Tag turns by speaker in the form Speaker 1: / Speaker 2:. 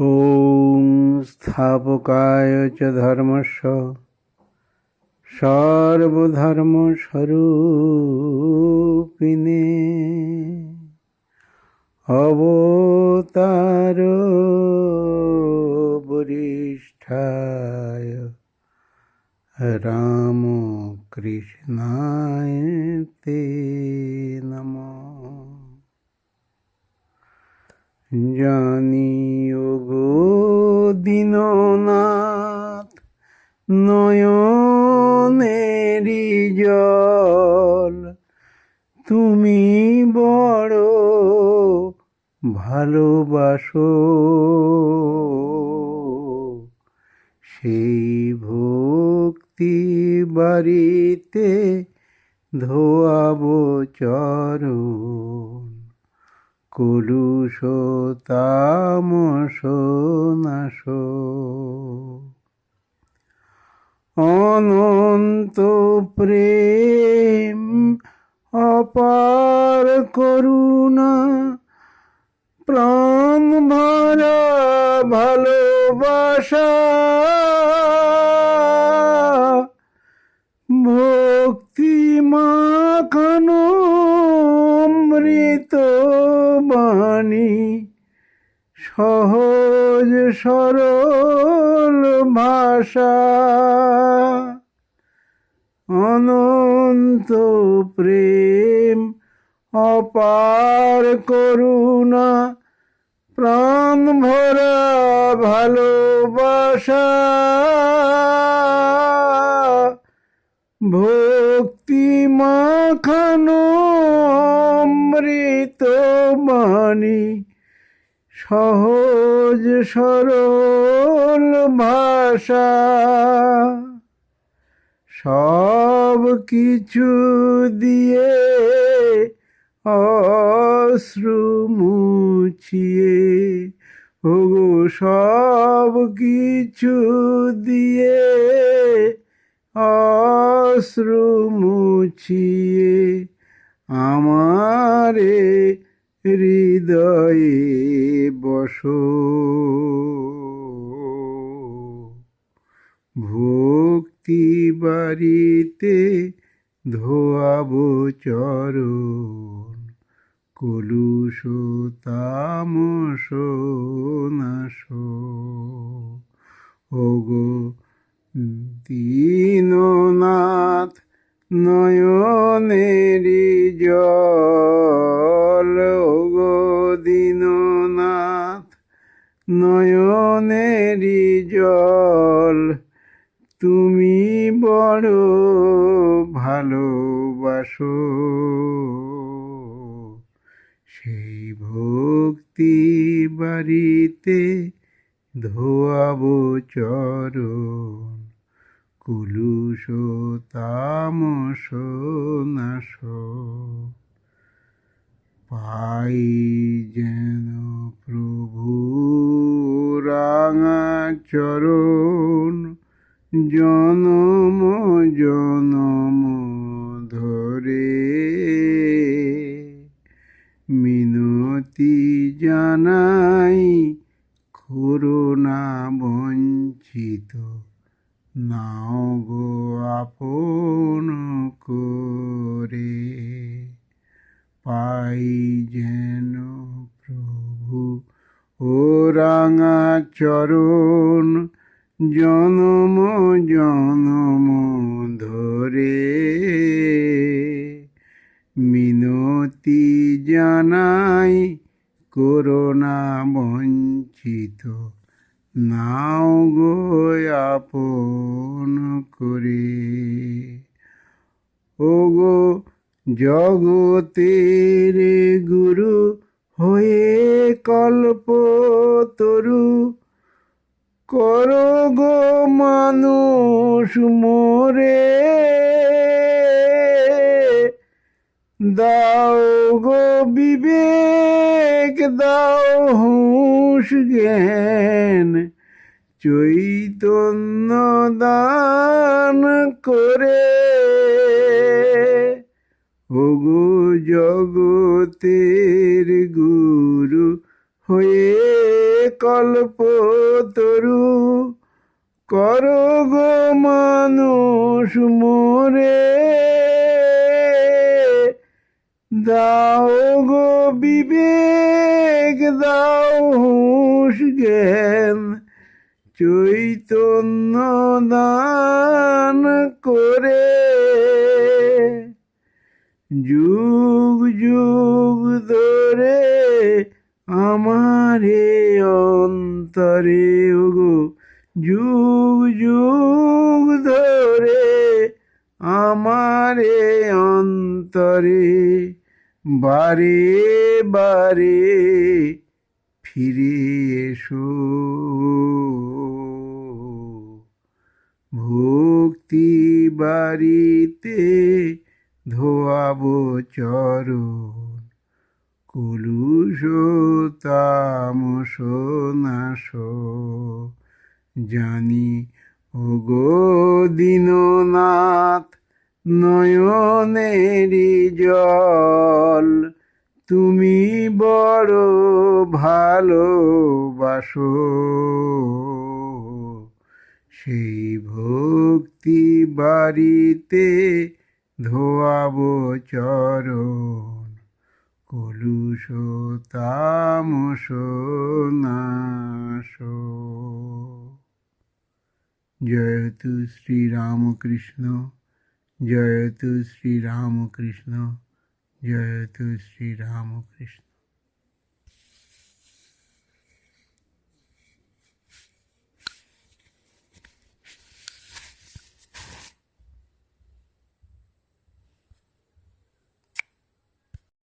Speaker 1: ॐ स्थापकाय च धर्मस्य सर्वधर्मस्वरूपिणे अवतार वरिष्ठाय रामकृष्णाय ते नमः জানিও গো দীননাথ নয়নেরি জল তুমি বড় ভালোবাসো। সেই ভক্তি বাড়িতে ধোয়াবো চরণ। কলুষ অনন্ত প্রেম অপার করুণা প্রাণ ভালোবাসা। বাণী সহজ সরল ভাষা। অনন্ত প্রেম অপার করুণা প্রাণ ভরা ভালোবাসা। ভক্তি মাখানো বাণী সহজ সরল ভাষা। সব কিছু দিয়ে অশ্রু মুছিয়ে, ওগো, সব কিছু দিয়ে অশ্রু মুছিয়ে, আমারে হৃদয়ে বসো। ভক্তি বাড়িতে ধোয়াবো চরণ কলুষ তামস নাশ ওগো দীননাথ নয়নেরি জল ওগো দীননাথ নয়নেরি জল তুমি বড় ভালোবাসো। সেই ভক্তি বাড়িতে ধোয়াবো চরণ। কুলুষ তামস নাশ। পাই যেন প্রভু রাঙা চরণ জনম জনম ধরে। মিনতি জানাই করুণা বঞ্চিত। নাও গো আপন করে, পাই যেন প্রভু ও রাঙা চরণ, জনম জনম ধরে। মিনতি জানাই করোনা বঞ্চিত নাও গো আপন করে। ও গো জগতের গুরু হয়ে কল্প তরু, কর গো মানুষ মোরে। দাও গো বিবেক, দাও হুঁশ জ্ঞান। চৈতন্য দান করে। ওগো জগতের গুরু হয়ে কল্প তরু করো গো মানুষ মোরে। দাও গো বিবেক, দাও হুঁশ জ্ঞান। চৈতন্য দান করে। যুগ যুগ ধরে আমারে অন্তরে ওগো যুগ যুগ ধরে আমারে অন্তরে। বারে বারে ফিরে এসো। ভক্তি বাড়িতে ধোয়াবো চরণ কুলুষ তামস নাশ জানি ওগো দীননাথ নয়নেরি জল। তুমি বড় ভালোবাসো। সেই ভক্তি বাড়িতে ধোয়াব চরণ। কলুষ তামস নাশ জয়তু শ্রীরামকৃষ্ণ। জয়তু শ্রীরামকৃষ্ণ জয়তু শ্রীরামকৃষ্ণ